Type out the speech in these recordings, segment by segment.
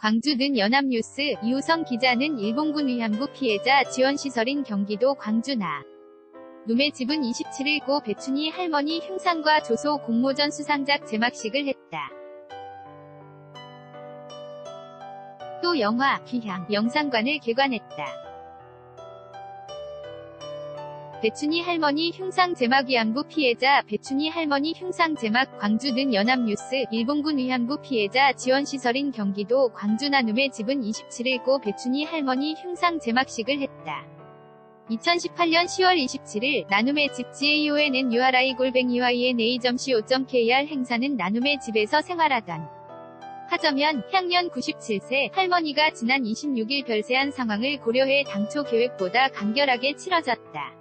광주는 연합뉴스 이우성 기자는 일본군 위안부 피해자 지원시설인 경기도 광주나 놈의 집은 27일 고 배춘희 할머니 흉상과 조소 공모전 수상작 제막식을 했다. 또 영화 귀향 영상관을 개관했다. 배춘희 할머니 흉상 제막 위안부 피해자 배춘희 할머니 흉상 제막 광주 는 연합뉴스 일본군 위안부 피해자 지원시설인 경기도 광주 나눔의 집은 27일 고 배춘희 할머니 흉상 제막식을 했다. 2018년 10월 27일 나눔의 집 GAONN URI 골뱅이와 ENA.co.kr 행사는 나눔의 집에서 생활하던 하자면 향년 97세 할머니가 지난 26일 별세한 상황을 고려해 당초 계획보다 간결하게 치러졌다.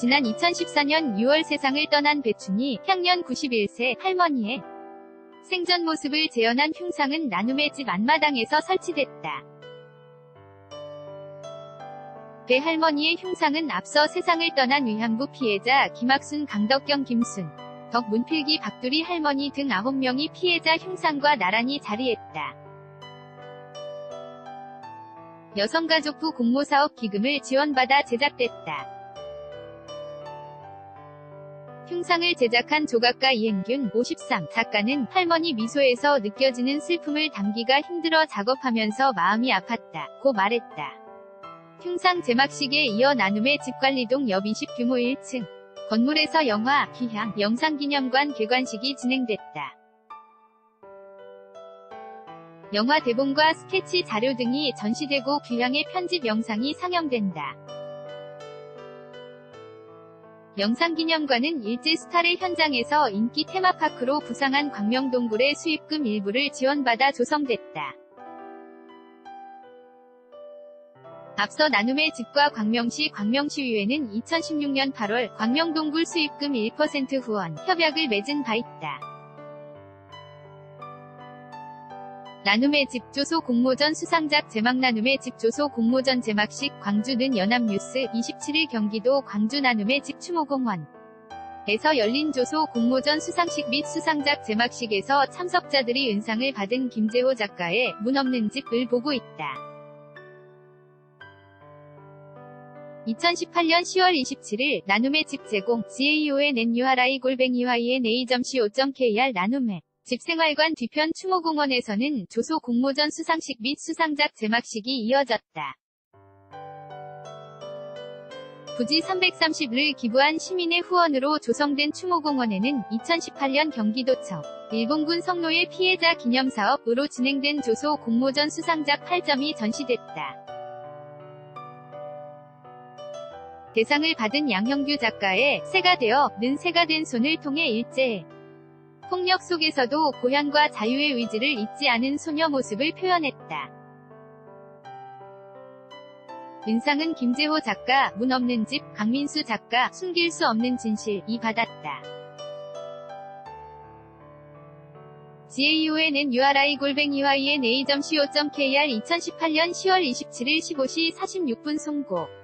지난 2014년 6월 세상을 떠난 배춘이 향년 91세 할머니의 생전 모습을 재현한 흉상은 나눔의 집 앞마당에서 설치됐다. 배 할머니의 흉상은 앞서 세상을 떠난 위안부 피해자 김학순 강덕경 김순 덕 문필기 박두리 할머니 등 9명이 피해자 흉상과 나란히 자리했다. 여성가족부 공모사업 기금을 지원받아 제작됐다. 흉상을 제작한 조각가 이행균 53 작가는 할머니 미소에서 느껴지는 슬픔을 담기가 힘들어 작업하면서 마음이 아팠다. 고 말했다. 흉상 제막식에 이어 나눔의 집관리동 옆20 규모 1층 건물에서 영화, 귀향, 영상기념관 개관식이 진행됐다. 영화 대본과 스케치 자료 등이 전시되고 귀향의 편집 영상이 상영된다. 영상기념관은 일제 스타를 현장에서 인기 테마파크로 부상한 광명동굴의 수입금 일부를 지원받아 조성됐다. 앞서 나눔의 집과 광명시 광명시의회는 2016년 8월 광명동굴 수입금 1% 후원 협약을 맺은 바 있다. 나눔의 집 조소 공모전 수상작 제막 나눔의 집 조소 공모전 제막식 광주는 연합뉴스 27일 경기도 광주 나눔의 집 추모공원 에서 열린 조소 공모전 수상식 및 수상작 제막식에서 참석자들이 은상을 받은 김재호 작가의 문 없는 집을 보고 있다. 2018년 10월 27일 나눔의 집 제공 GAONNURI 골뱅이와 ENA.co.kr 나눔의 집생활관 뒤편 추모공원에서는 조소 공모전 수상식 및 수상작 제막식이 이어졌다. 부지 330을 기부한 시민의 후원으로 조성된 추모공원에는 2018년 경기도청, 일본군 성노예 피해자 기념사업으로 진행된 조소 공모전 수상작 8점이 전시됐다. 대상을 받은 양형규 작가의 새가 되어 는 새가 된 손을 통해 일제 폭력 속에서도 고향과 자유의 의지를 잊지 않은 소녀 모습을 표현했다. 은상은 김재호 작가, 문 없는 집, 강민수 작가, 숨길 수 없는 진실 이 받았다. GAONN URI 골뱅이와 ENA.co.kr 2018년 10월 27일 15시 46분 송고